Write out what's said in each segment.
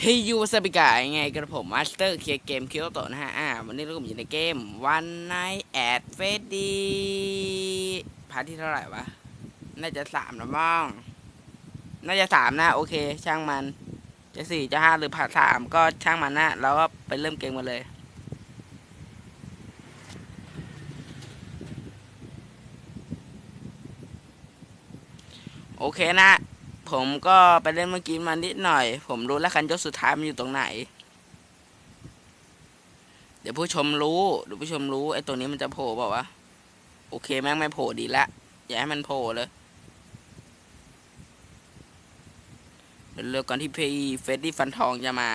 เฮ้ยยูสปิกายไงกระผมมาสเตอร์เครียเกมคิโตนะฮะอ่าวันนี้เราก็อยู่ในเกมวันไนแอดเฟสดีพาร์ทที่เท่าไหร่วะ น่าจะสามนะบ้อง น่าจะสามนะ โอเค ช่างมัน จะสี่จะห้าหรือผ่าสามก็ช่างมันนะเราก็ไปเริ่มเกมกันเลยโอเคนะ ผมก็ไปเล่นเมื่อกี้มานิดหน่อย ผมรู้แล้วคันยกสุดท้ายมันอยู่ตรงไหน เดี๋ยวผู้ชมรู้เดี๋ยวผู้ชมรู้ไอ้ตัวนี้มันจะโผล่เปล่าวะโอเคแม่งไม่โผล่ดีละอย่าให้มันโผล่เลยเร็วก่อนที่พีเฟดดี้ฟันทองจะมา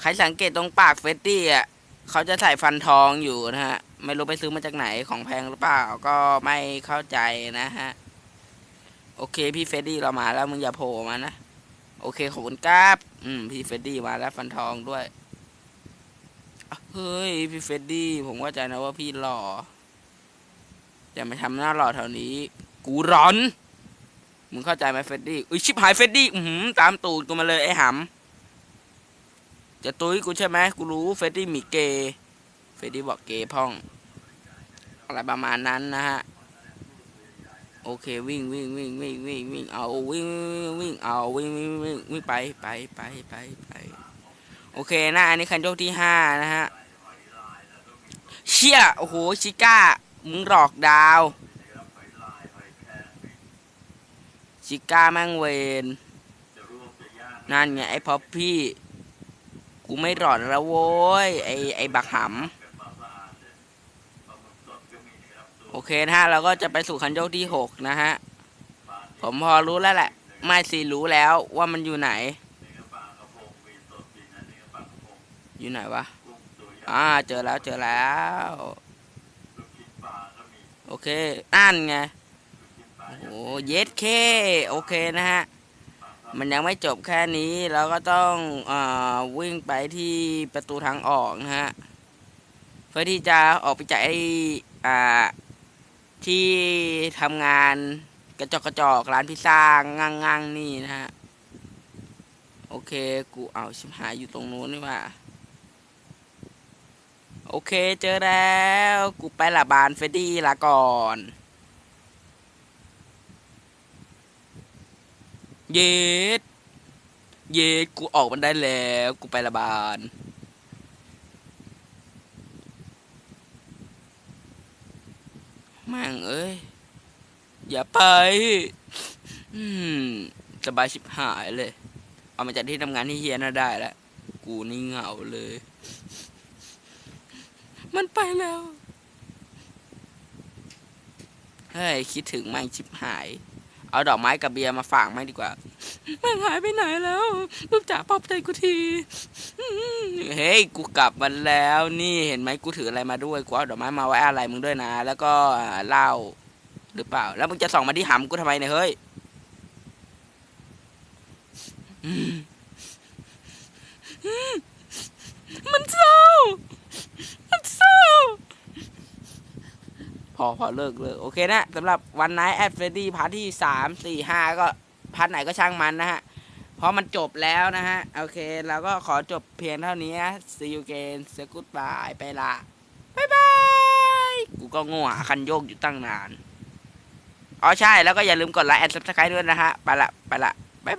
ใครสังเกตตรงปากเฟดดี้อะเขาจะใส่ฟันทองอยู่นะฮะ ไม่รู้ไปซื้อมาจากไหนของแพงหรือเปล่าก็ไม่เข้าใจนะฮะ โอเคพี่เฟดดี้เรามาแล้วมึงอย่าโผล่มานะ โอเคขอบคุณครับอืมพี่เฟดดี้มาแล้วฟันทองด้วยเฮ้ยพี่เฟดดี้ผมว่าใจนะว่าพี่หล่ออย่ามาทำหน้าหล่อแถวนี้ กูร้อนมึงเข้าใจไหมเฟดดี้อุ้ยชิบหายเฟดดี้อือหือตามตูดกูมาเลยไอ้หำจะตุ้ยกูใช่ไหมกูรู้เฟดดี้มีเกย์เฟดดี้บอกเกย์พ่อง อะไรประมาณนั้นนะฮะ โอเควิ่งวิ่งวิ่งวิ่งวิ่งวิ่งเอาวิ่งวิ่งวิ่งเอาวิ่งวิ่งวิ่งวิ่งไปไปไปไปไปโอเคนะอันนี้คันโยกที่ห้านะฮะเชี่ยโอ้โหชิก้ามึงหลอกดาวชิก้าแม่งเวนนั่นไงไอ้พอพี่กูไม่หลอนแล้วโว้ยไอ้ไอ้บักหำ โอเคนะฮะ เราก็จะไปสู่คันโยกที่หกนะฮะ ผมพอรู้แล้วแหละ ไม่สิรู้แล้วว่ามันอยู่ไหน อยู่ไหนวะ อ่า เจอแล้วเจอแล้ว โอเคนั่นไง โอ้โหเย็ดเค โอเคนะฮะ มันยังไม่จบแค่นี้ เราก็ต้องเอ่อวิ่งไปที่ประตูทางออกนะฮะ เพื่อที่จะออกไปจากไอ้อ่า ที่ทำงานกระจอกกระจอกร้านพิซซ่างังงังๆนี่นะฮะ โอเค กูเอาชิมหายอยู่ตรงนู้นนี่ว่า โอเคเจอแล้ว กูไปละบานเฟดดี้ละก่อน เย็ด เย็ด กูออกมันได้แล้ว กูไปละบาน แม่งเอ้ย อย่าไปสบายชิบหายเลย เอามาจากที่ทำงานที่เฮียน่าได้แล้ว กูนี่เหงาเลย มันไปแล้ว เฮ้ย คิดถึงแม่งชิบหาย เอาดอกไม้กับเบียร์มาฝากแม่งดีกว่าแม่งหายไปไหนแล้วลูกจ๋าปลอบใจกูทีอืมเฮ้ยกูกลับมาแล้วนี่เห็นไหมกูถืออะไรมาด้วยกูเอาดอกไม้มาไว้อะไรมึงด้วยนะ แล้วก็เหล้าหรือเปล่า แล้วมึงจะส่องมาที่หำกูทำไมเนี่ยเฮ้ยอืมอืมมันเศร้า มันเศร้า พ อพอเลิกเลิกโอเคนะสำหรับวันไนท์แอดเฟรดี้พาร์ทที่สามสี่ห้าก็พาร์ทไหนก็ช่างมันนะฮะ เพราะมันจบแล้วนะฮะ โอเคเราก็ขอจบเพียงเท่านี้นะ see you again say goodbye ไปละบายบาย กูก็ง่วงคันโยกอยู่ตั้งนาน อ๋อใช่แล้วก็อย่าลืมกดไลค์แอดซับสไครต์ด้วยนะฮะ ไปละ ไปละบายบาย